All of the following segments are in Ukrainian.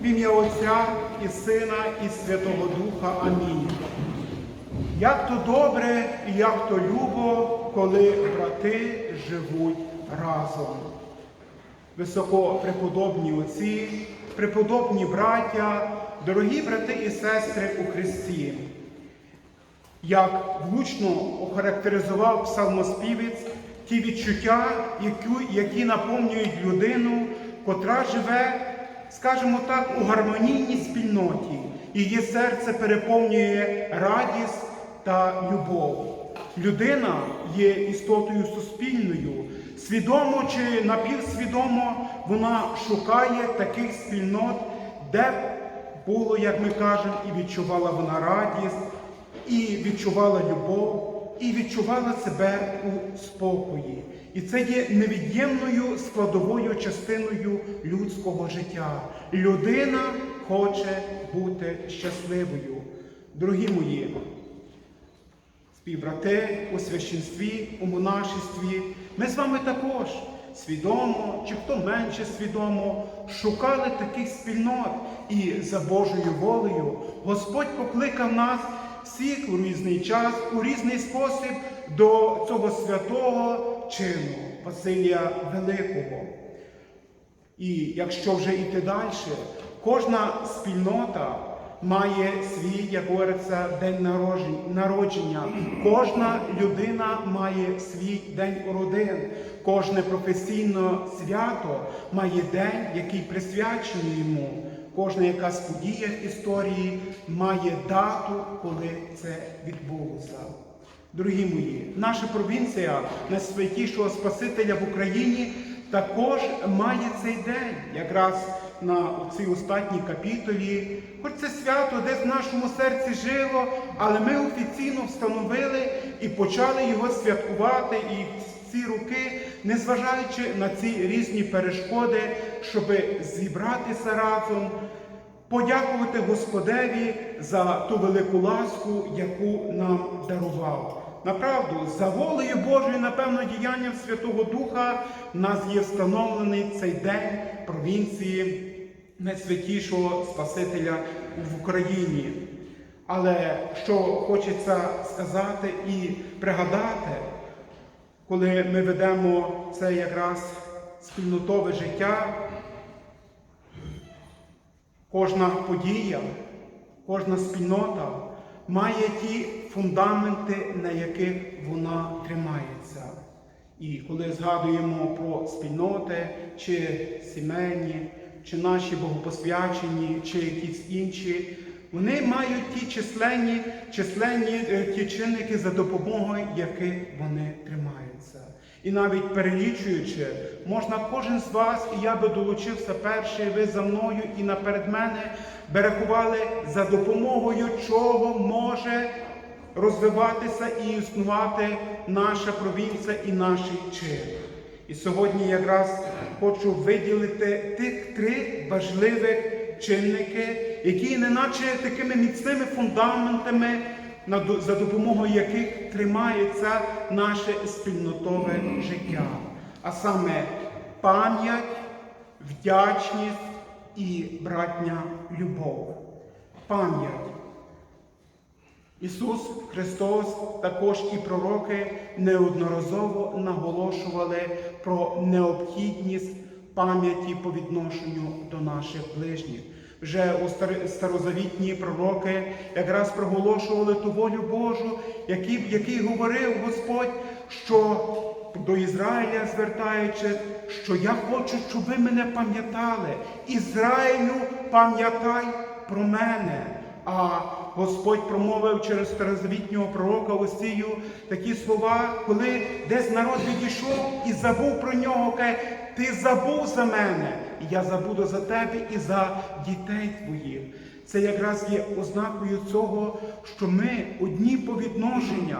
В ім'я Отця і Сина, і Святого Духа. Амінь. Як то добре і як то любо, коли брати живуть разом. Високопреподобні отці, преподобні браття, дорогі брати і сестри у Христі. Як влучно охарактеризував псалмоспівець ті відчуття, які, наповнюють людину, котра живе, скажімо так, у гармонійній спільноті. Її серце переповнює радість та любов. Людина є істотою суспільною. Свідомо чи напівсвідомо вона шукає таких спільнот, де було, як ми кажемо, і відчувала вона радість, і відчувала любов, і відчувала себе у спокої. І це є невід'ємною складовою частиною людського життя. Людина хоче бути щасливою. Дорогі мої, співбрати у священстві, у монашестві, ми з вами також свідомо чи хто менше свідомо шукали таких спільнот. І за Божою волею Господь покликав нас всіх у різний час, у різний спосіб до цього святого чину Василія Великого. І якщо вже йти далі, кожна спільнота має свій, як говориться, день народження. Кожна людина має свій день родин. Кожне професійне свято має день, який присвячений йому. Кожна якась подія історії має дату, коли це відбулося. Дорогі мої, наша провінція найсвятішого Спасителя в Україні також має цей день, якраз на цій останній капітолі. Хоч це свято десь в нашому серці жило, але ми офіційно встановили і почали його святкувати і ці роки, незважаючи на ці різні перешкоди, щоб зібратися разом, подякувати Господеві за ту велику ласку, яку нам дарував. Направду, за волею Божою, напевно, діянням Святого Духа, в нас є встановлений цей день провінції найсвятішого Спасителя в Україні. Але що хочеться сказати і пригадати, коли ми ведемо це якраз спільнотове життя, Кожна подія, кожна спільнота має ті фундаменти, на яких вона тримається. І коли згадуємо про спільноти, чи сімейні, чи наші богопосвячені, чи якісь інші, вони мають ті численні, численні е, ті чинники, за допомогою яких вони тримаються. І навіть перелічуючи, можна кожен з вас, і я би долучився перший, ви за мною і наперед мене, берегували за допомогою чого може розвиватися і існувати наша провінція і наш чин. І сьогодні якраз хочу виділити тих три важливих чинники, які неначе такими міцними фундаментами за допомогою яких тримається наше спільнотове життя, а саме пам'ять, вдячність і братня любов. Пам'ять. Ісус Христос також і пророки неодноразово наголошували про необхідність пам'яті по відношенню до наших ближніх. Вже у старозавітні пророки якраз проголошували ту волю Божу, який, який говорив Господь, що до Ізраїля звертаючи, що я хочу, щоб ви мене пам'ятали. Ізраїлю, пам'ятай про мене. А Господь промовив через старозавітнього пророка Осію такі слова, коли десь народ відійшов і забув про нього, каже, ти забув за мене, я забуду за тебе і за дітей твоїх. Це якраз є ознакою цього, що ми одні по відношення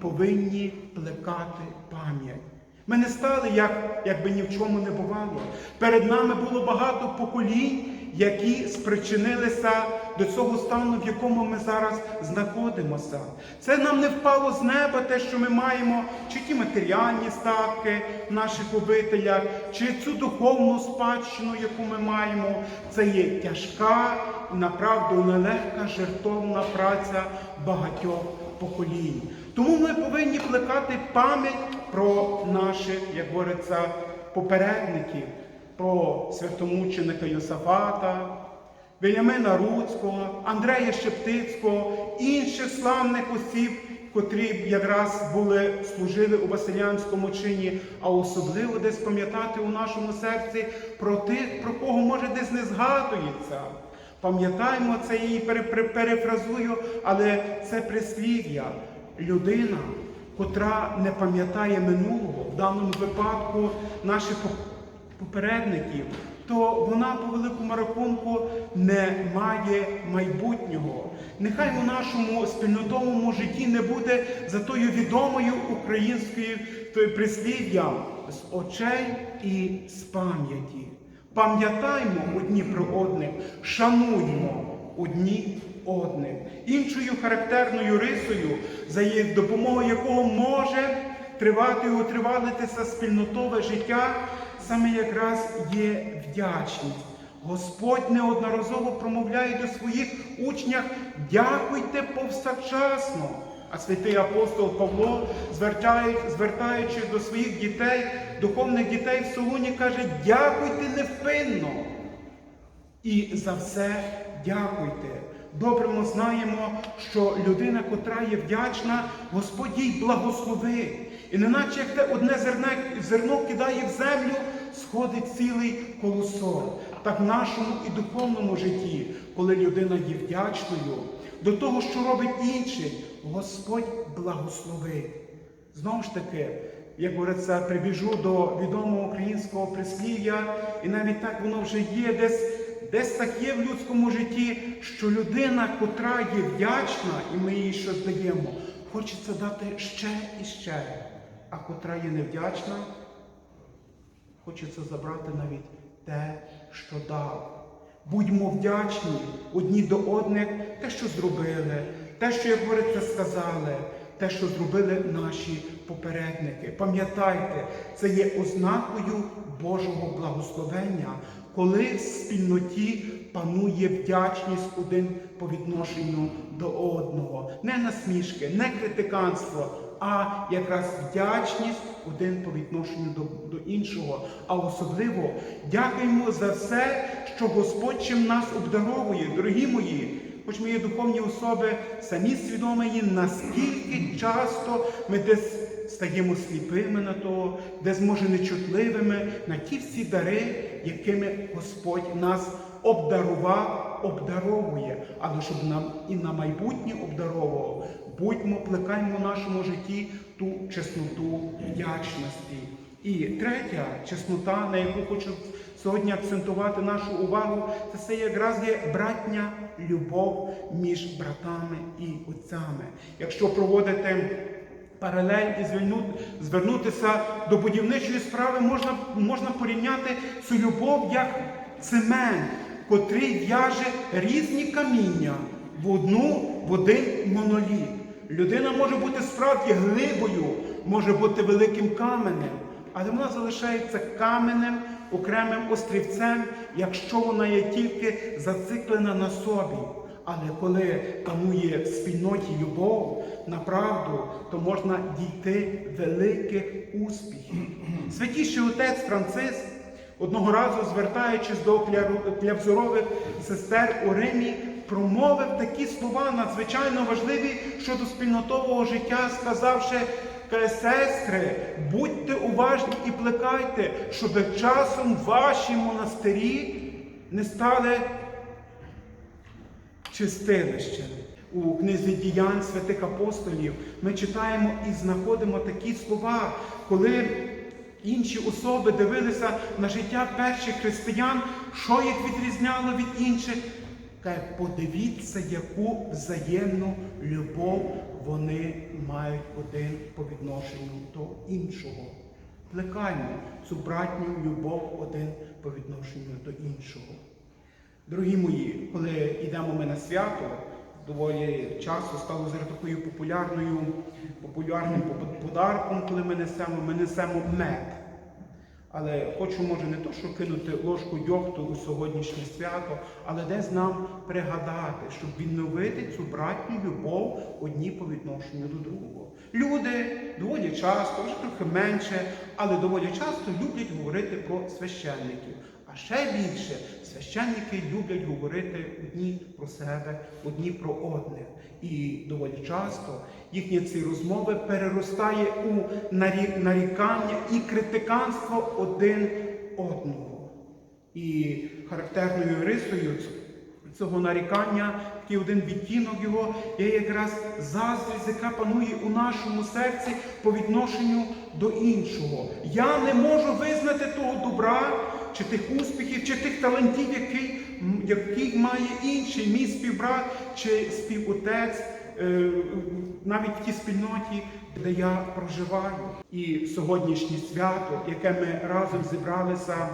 повинні плекати пам'ять. Ми не стали, як, якби ні в чому не бувало. Перед нами було багато поколінь, які спричинилися до цього стану, в якому ми зараз знаходимося. Це нам не впало з неба, те, що ми маємо, чи ті матеріальні статки в наших обителях, чи цю духовну спадщину, яку ми маємо. Це є тяжка направду нелегка жертовна праця багатьох поколінь. Тому ми повинні плекати пам'ять про наших, як говориться, попередників, про святомученика Йосафата, Вельямина Руцького, Андрея Шептицького, інших славних осіб, котрі якраз були, служили у Василянському чині, а особливо десь пам'ятати у нашому серці про тих, про кого може десь не згадується. Пам'ятаємо це пере- перефразую, але це прислів'я. Людина, котра не пам'ятає минулого, в даному випадку наших поп- попередників, то вона по великому рахунку не має майбутнього. Нехай у нашому спільнотовому житті не буде за тою відомою українською прислів'ям з очей і з пам'яті. Пам'ятаймо одні про одних, шануймо одні одних. Іншою характерною рисою, за допомогою якого може тривати і утривалитися спільнотове життя, саме якраз є вдячність. Господь неодноразово промовляє до своїх учнях дякуйте повсякчасно. А святий апостол Павло, звертаючись до своїх дітей, духовних дітей в Солуні, каже, дякуйте невпинно. І за все дякуйте. Добре ми знаємо, що людина, котра є вдячна, Господь їй благословить. І неначе як те одне зерно, зерно кидає в землю, сходить цілий колосок. Так в нашому і духовному житті, коли людина є вдячною до того, що робить інший, Господь благословить. Знову ж таки, як говориться, прибіжу до відомого українського прислів'я, і навіть так воно вже є десь, десь так є в людському житті, що людина, котра є вдячна, і ми їй щось даємо, хочеться дати ще і ще. А котра є невдячна, хочеться забрати навіть те, що дав. Будьмо вдячні одні до одних, те, що зробили, те, що, як говориться, сказали, те, що зробили наші попередники. Пам'ятайте, це є ознакою Божого благословення, коли в спільноті панує вдячність один по відношенню до одного. Не насмішки, не критиканство, а якраз вдячність один по відношенню до, до іншого. А особливо дякуємо за все, що Господь чим нас обдаровує, дорогі мої. Хоч ми є духовні особи, самі свідомі, наскільки часто ми десь стаємо сліпими на то, десь може нечутливими на ті всі дари, якими Господь нас обдарував, обдаровує, але щоб нам і на майбутнє обдаровував, будьмо, плекаймо в нашому житті ту чесноту вдячності. І третя чеснота, на яку хочу сьогодні акцентувати нашу увагу, це все якраз є братня любов між братами і отцями. Якщо проводити паралель і звернутися до будівничої справи, можна, можна порівняти цю любов як цемент, котрий в'яже різні каміння в одну в один моноліт. Людина може бути справді глибою, може бути великим каменем, але вона залишається каменем, окремим острівцем, якщо вона є тільки зациклена на собі. Але коли панує в спільноті любов на правду, то можна дійти великих успіхів. Святіший отець Франциск, одного разу звертаючись до клявзорових сестер у Римі, промовив такі слова надзвичайно важливі щодо спільнотового життя, сказавши, сестри, будьте уважні і плекайте, щоб часом ваші монастирі не стали чистилищем. У книзі діянь святих апостолів ми читаємо і знаходимо такі слова, коли інші особи дивилися на життя перших християн, що їх відрізняло від інших. Каже, подивіться, яку взаємну любов вони мають один по відношенню до іншого. Плекаймо цю братню любов один по відношенню до іншого. Дорогі мої, коли йдемо ми на свято, доволі часто стало зараз такою популярною, популярним подарком, коли ми несемо, ми несемо мед. Але хочу, може, не то, що кинути ложку дьогту у сьогоднішнє свято, але десь нам пригадати, щоб відновити цю братню любов одні по відношенню до другого. Люди доволі часто, вже трохи менше, але доволі часто люблять говорити про священників. А ще більше священники люблять говорити одні про себе, одні про одних. І доволі часто їхні ці розмови переростає у нарікання і критиканство один одного. І характерною рисою цього нарікання, такий один відтінок його, є якраз заздрість, яка панує у нашому серці по відношенню до іншого. Я не можу визнати того добра, чи тих успіхів, чи тих талантів, який, який має інший мій співбрат чи співотець, е, навіть в тій спільноті, де я проживаю. І сьогоднішнє свято, яке ми разом зібралися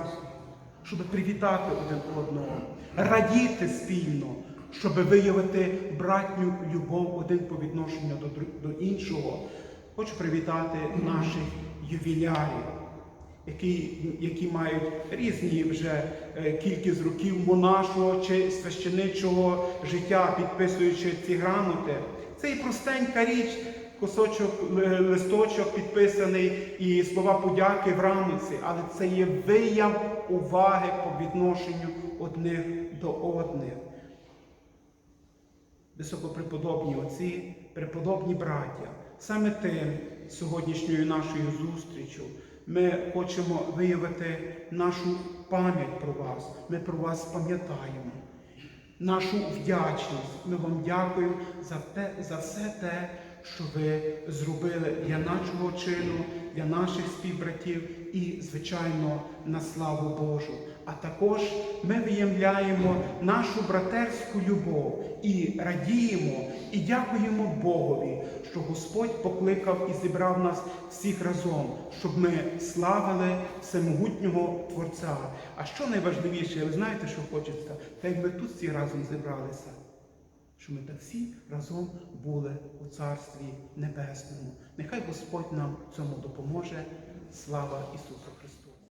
щоб привітати один одного, радіти спільно, щоб виявити братню любов один по відношенню до, до іншого. Хочу привітати наших ювілярів, які, які мають різні вже е, кількість років монашого чи священичого життя, підписуючи ці грамоти. Це і простенька річ, кусочок листочок підписаний і слова подяки в рамці, але це є вияв уваги по відношенню одних до одних. Високопреподобні отці, преподобні браття, саме тим сьогоднішньою нашою зустрічю ми хочемо виявити нашу пам'ять про вас. Ми про вас пам'ятаємо нашу вдячність. Ми вам дякуємо за, те, за все те, що ви зробили для нашого чину, для наших співбратів і, звичайно, на славу Божу. А також ми виявляємо нашу братерську любов і радіємо, і дякуємо Богові, що Господь покликав і зібрав нас всіх разом, щоб ми славили всемогутнього Творця. А що найважливіше, ви знаєте, що хочеться? Та як ми тут всі разом зібралися, що ми так всі разом були у Царстві Небесному. Нехай Господь нам цьому допоможе. Слава Ісусу Христу!